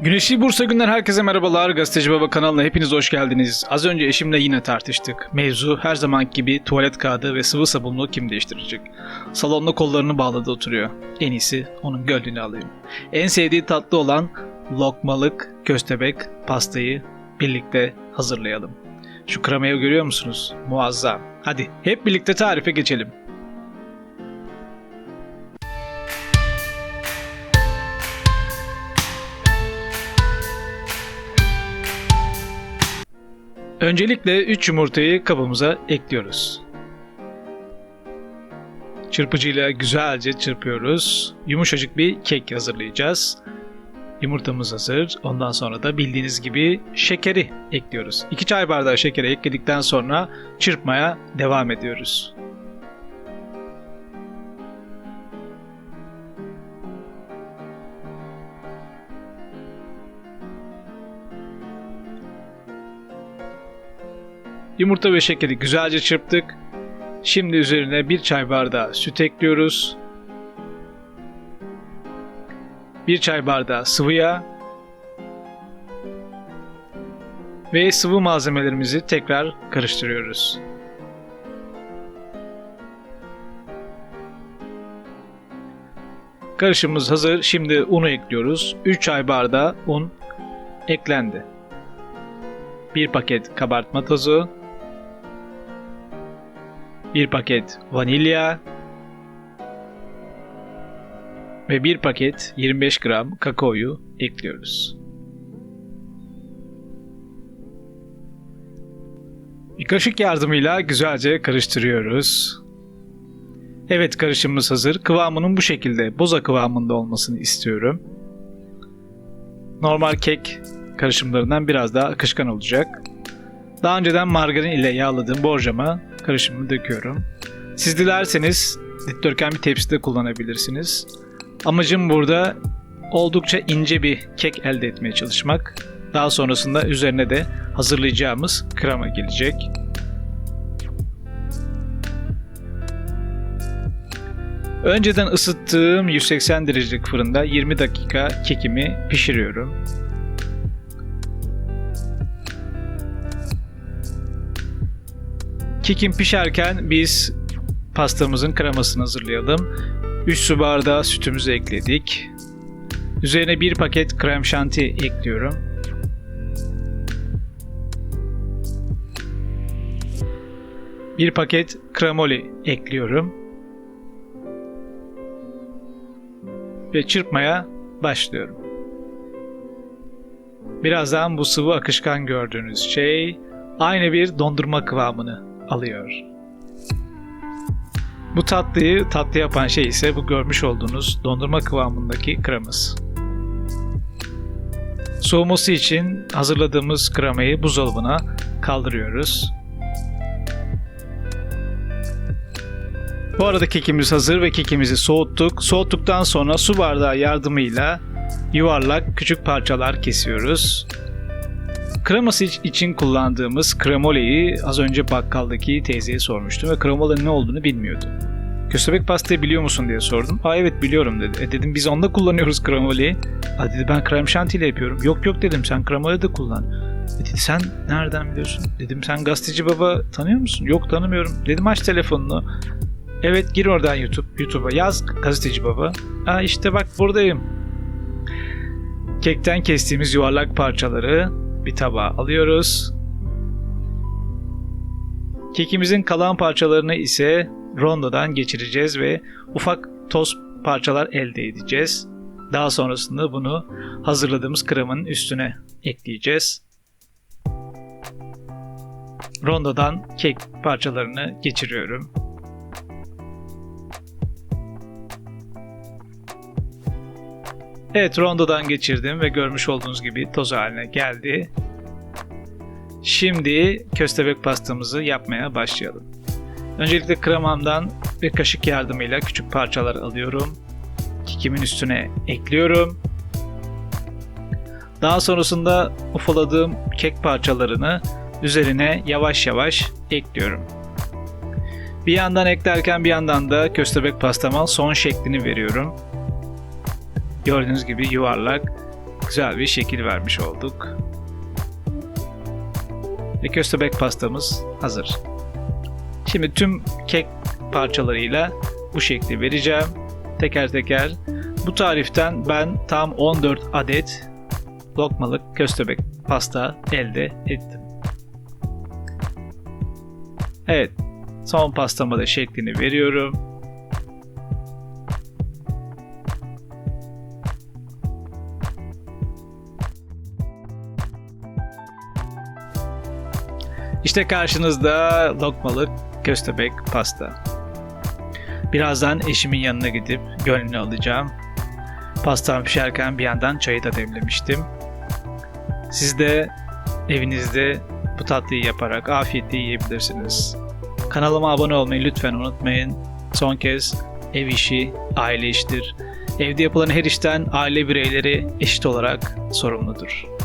Güneşli Bursa Günler herkese merhabalar. Gazeteci Baba kanalına hepiniz hoş geldiniz. Az önce eşimle yine tartıştık. Mevzu her zaman gibi tuvalet kağıdı ve sıvı sabunluğu kim değiştirecek? Salonda kollarını bağladı oturuyor. En iyisi onun gönlünü alayım. En sevdiği tatlı olan lokmalık, köstebek, pastayı birlikte hazırlayalım. Şu kremayı görüyor musunuz? Muazzam. Hadi hep birlikte tarife geçelim. Öncelikle 3 yumurtayı kabımıza ekliyoruz. Çırpıcıyla güzelce çırpıyoruz. Yumuşacık bir kek hazırlayacağız. Yumurtamız hazır. Ondan sonra da bildiğiniz gibi şekeri ekliyoruz. 2 çay bardağı şekeri ekledikten sonra çırpmaya devam ediyoruz. Yumurta ve şekeri güzelce çırptık. Şimdi üzerine bir çay bardağı süt ekliyoruz. Bir çay bardağı sıvı yağ. Ve sıvı malzemelerimizi tekrar karıştırıyoruz. Karışımımız hazır. Şimdi unu ekliyoruz. 3 çay bardağı un eklendi. 1 paket kabartma tozu, 1 paket vanilya ve 1 paket 25 gram kakaoyu ekliyoruz. Bir kaşık yardımıyla güzelce karıştırıyoruz. Evet karışımımız hazır. Kıvamının bu şekilde boza kıvamında olmasını istiyorum. Normal kek karışımlarından biraz daha akışkan olacak. Daha önceden margarin ile yağladığım borcama karışımını döküyorum. Siz dilerseniz dikdörtgen bir tepside kullanabilirsiniz. Amacım burada oldukça ince bir kek elde etmeye çalışmak. Daha sonrasında üzerine de hazırlayacağımız krema gelecek. Önceden ısıttığım 180 derecelik fırında 20 dakika kekimi pişiriyorum. Kekim pişerken biz pastamızın kremasını hazırlayalım. 3 su bardağı sütümüzü ekledik. Üzerine bir paket krem şanti ekliyorum. Bir paket kremoli ekliyorum. Ve çırpmaya başlıyorum. Birazdan bu sıvı akışkan gördüğünüz şey aynı bir dondurma kıvamını alıyor. Bu tatlıyı tatlı yapan şey ise bu görmüş olduğunuz dondurma kıvamındaki kreması. Soğuması için hazırladığımız kremayı buzdolabına kaldırıyoruz. Bu arada kekimiz hazır ve kekimizi soğuttuk. Soğuttuktan sonra su bardağı yardımıyla yuvarlak küçük parçalar kesiyoruz. Kreması için kullandığımız kremoleyi az önce bakkaldaki teyzeye sormuştum ve kremolenin ne olduğunu bilmiyordu. Köstebek pastayı biliyor musun diye sordum. Aa evet biliyorum dedi. E dedim biz onda kullanıyoruz kremoleyi. Aa dedi ben krem şantiyle yapıyorum. Yok yok dedim sen kremole de kullan. E dedi sen nereden biliyorsun? Dedim sen gazeteci baba tanıyor musun? Yok tanımıyorum. Dedim aç telefonunu. Evet gir oradan YouTube. YouTube'a yaz gazeteci baba. Aa işte bak buradayım. Kekten kestiğimiz yuvarlak parçaları bir tabağa alıyoruz. Kekimizin kalan parçalarını ise rondodan geçireceğiz ve ufak toz parçalar elde edeceğiz. Daha sonrasında bunu hazırladığımız kremanın üstüne ekleyeceğiz. Rondodan kek parçalarını geçiriyorum. Evet rondodan geçirdim ve görmüş olduğunuz gibi toz haline geldi. Şimdi köstebek pastamızı yapmaya başlayalım. Öncelikle kremamdan bir kaşık yardımıyla küçük parçalar alıyorum. Kekimin üstüne ekliyorum. Daha sonrasında ufaladığım kek parçalarını üzerine yavaş yavaş ekliyorum. Bir yandan eklerken bir yandan da köstebek pastama son şeklini veriyorum. Gördüğünüz gibi yuvarlak güzel bir şekil vermiş olduk. Ve köstebek pastamız hazır. Şimdi tüm kek parçalarıyla bu şekli vereceğim. Teker teker. Bu tariften ben tam 14 adet lokmalık köstebek pasta elde ettim. Evet, son pastama da şeklini veriyorum. İşte karşınızda lokmalık köstebek pasta. Birazdan eşimin yanına gidip gönlünü alacağım. Pastam pişerken bir yandan çayı da demlemiştim. Siz de evinizde bu tatlıyı yaparak afiyetle yiyebilirsiniz. Kanalıma abone olmayı lütfen unutmayın. Son kez ev işi aile iştir. Evde yapılan her işten aile bireyleri eşit olarak sorumludur.